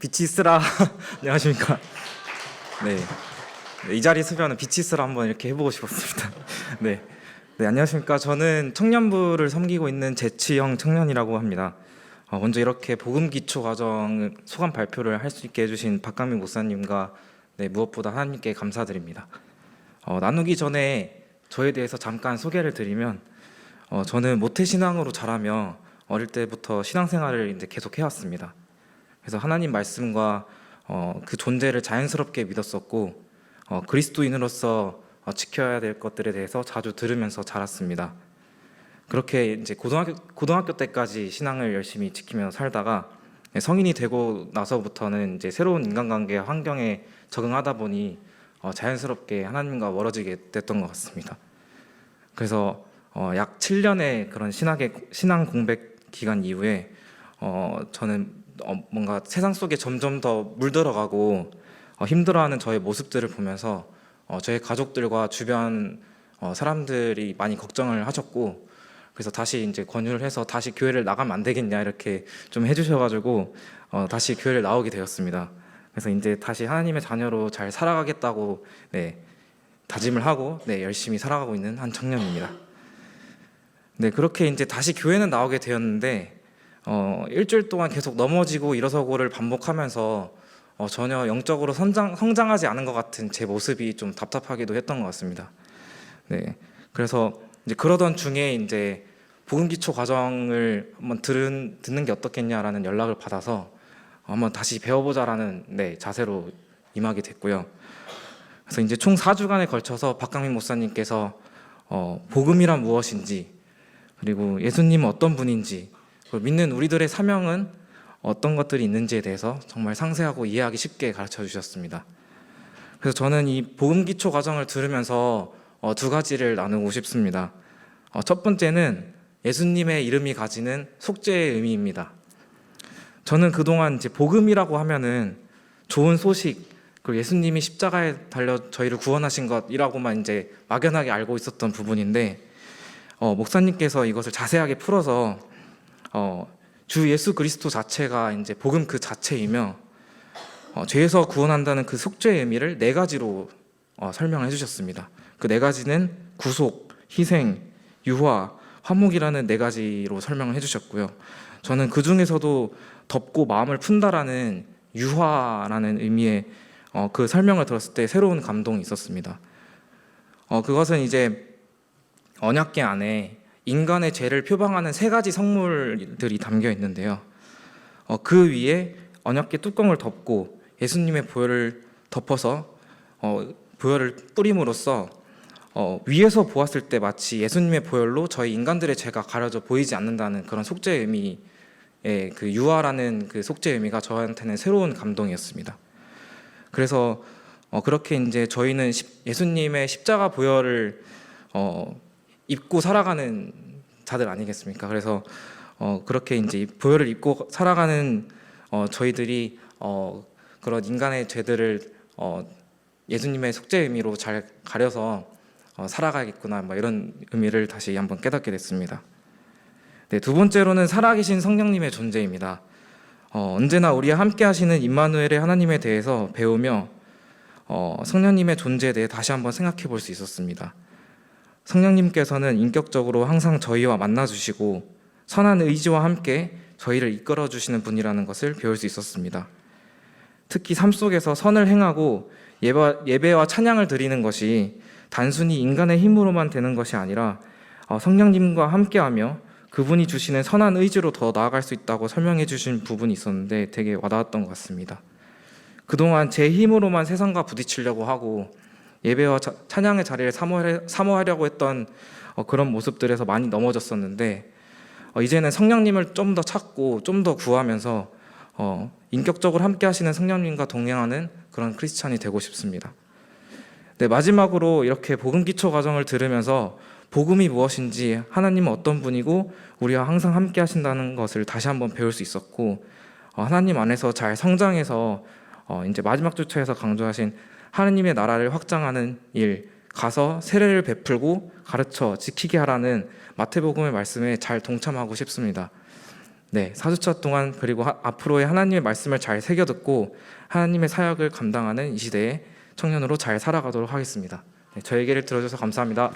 비치스라 안녕하십니까. 네. 네, 이 자리 쓰면 비치스라 한번 이렇게 해보고 싶었습니다. 네. 네 안녕하십니까. 저는 청년부를 섬기고 있는 재치형 청년이라고 합니다. 어, 먼저 이렇게 복음 기초 과정 소감 발표를 할 수 있게 해주신 박강민 목사님과 네, 무엇보다 하나님께 감사드립니다. 어, 나누기 전에 저에 대해서 잠깐 소개를 드리면 어, 저는 모태 신앙으로 자라며 어릴 때부터 신앙생활을 이제 계속 해왔습니다. 그래서 하나님 말씀과 어, 그 존재를 자연스럽게 믿었었고 어, 그리스도인으로서 어, 지켜야 될 것들에 대해서 자주 들으면서 자랐습니다. 그렇게 이제 고등학교 고등학교 때까지 신앙을 열심히 지키며 살다가 성인이 되고 나서부터는 이제 새로운 인간관계 환경에 적응하다 보니 어, 자연스럽게 하나님과 멀어지게 됐던 것 같습니다. 그래서 어, 약 7년의 그런 신학의 신앙 공백 기간 이후에 어, 저는 어, 뭔가 세상 속에 점점 더 물들어가고 어, 힘들어하는 저의 모습들을 보면서 어, 저희 가족들과 주변 어, 사람들이 많이 걱정을 하셨고 그래서 다시 이제 권유를 해서 다시 교회를 나가면 안 되겠냐 이렇게 좀 해주셔가지고 어, 다시 교회를 나오게 되었습니다. 그래서 이제 다시 하나님의 자녀로 잘 살아가겠다고 네, 다짐을 하고 네, 열심히 살아가고 있는 한 청년입니다. 네 그렇게 이제 다시 교회는 나오게 되었는데 어, 일주일 동안 계속 넘어지고 일어서고를 반복하면서 어, 전혀 영적으로 성장, 성장하지 않은 것 같은 제 모습이 좀 답답하기도 했던 것 같습니다. 네 그래서 이제 그러던 중에 이제 복음 기초 과정을 한번 들은 듣는 게 어떻겠냐라는 연락을 받아서 한번 다시 배워보자라는 네, 자세로 임하게 됐고요. 그래서 이제 총 4주간에 걸쳐서 박강민 목사님께서 어, 복음이란 무엇인지 그리고 예수님은 어떤 분인지 믿는 우리들의 사명은 어떤 것들이 있는지에 대해서 정말 상세하고 이해하기 쉽게 가르쳐 주셨습니다. 그래서 저는 이 복음 기초 과정을 들으면서 어, 두 가지를 나누고 싶습니다. 어, 첫 번째는 예수님의 이름이 가지는 속죄의 의미입니다. 저는 그동안 이제 복음이라고 하면은 좋은 소식, 그리고 예수님이 십자가에 달려 저희를 구원하신 것이라고만 이제 막연하게 알고 있었던 부분인데, 어, 목사님께서 이것을 자세하게 풀어서 어, 주 예수 그리스도 자체가 이제 복음 그 자체이며 어, 죄에서 구원한다는 그 속죄의 의미를 네 가지로 어, 설명해 주셨습니다. 그 네 가지는 구속, 희생, 유화, 화목이라는 네 가지로 설명을 해 주셨고요. 저는 그 중에서도 덮고 마음을 푼다라는 유화라는 의미의 어, 그 설명을 들었을 때 새로운 감동이 있었습니다. 어, 그것은 이제 언약계 안에 인간의 죄를 표방하는 세 가지 성물들이 담겨 있는데요. 어, 그 위에 언약계 뚜껑을 덮고 예수님의 보혈을 덮어서 어, 보혈을 뿌림으로써 어, 위에서 보았을 때 마치 예수님의 보혈로 저희 인간들의 죄가 가려져 보이지 않는다는 그런 속죄의 의미의 그 유아라는 그 속죄의 의미가 저한테는 새로운 감동이었습니다. 그래서 어, 그렇게 이제 저희는 십- 예수님의 십자가 보혈을 어, 입고 살아가는 자들 아니겠습니까? 그래서 어, 그렇게 이제 이 보혈을 입고 살아가는 어, 저희들이 어, 그런 인간의 죄들을 어, 예수님의 속죄 의미로 잘 가려서 어, 살아가겠구나 뭐 이런 의미를 다시 한번 깨닫게 됐습니다. 네, 두 번째로는 살아계신 성령님의 존재입니다. 어, 언제나 우리와 함께 하시는 임마누엘의 하나님에 대해서 배우며 어, 성령님의 존재에 대해 다시 한번 생각해 볼 수 있었습니다. 성령님께서는 인격적으로 항상 저희와 만나 주시고 선한 의지와 함께 저희를 이끌어 주시는 분이라는 것을 배울 수 있었습니다. 특히 삶 속에서 선을 행하고 예배, 예배와 찬양을 드리는 것이 단순히 인간의 힘으로만 되는 것이 아니라 어, 성령님과 함께하며 그분이 주시는 선한 의지로 더 나아갈 수 있다고 설명해 주신 부분이 있었는데 되게 와닿았던 것 같습니다. 그동안 제 힘으로만 세상과 부딪히려고 하고 예배와 차- 찬양의 자리를 사모하- 사모하려고 했던 어, 그런 모습들에서 많이 넘어졌었는데 어, 이제는 성령님을 좀 더 찾고 좀 더 구하면서 어, 인격적으로 함께 하시는 성령님과 동행하는 그런 크리스찬이 되고 싶습니다. 네, 마지막으로 이렇게 복음 기초 과정을 들으면서 복음이 무엇인지 하나님은 어떤 분이고 우리와 항상 함께 하신다는 것을 다시 한번 배울 수 있었고 어, 하나님 안에서 잘 성장해서 어, 이제 마지막 주차에서 강조하신 하나님의 나라를 확장하는 일 가서 세례를 베풀고 가르쳐 지키게 하라는 마태복음의 말씀에 잘 동참하고 싶습니다. 네, 4주차 동안 그리고 하- 앞으로의 하나님의 말씀을 잘 새겨 듣고 하나님의 사역을 감당하는 이 시대의 청년으로 잘 살아가도록 하겠습니다. 네, 저 얘기를 들어줘서 감사합니다.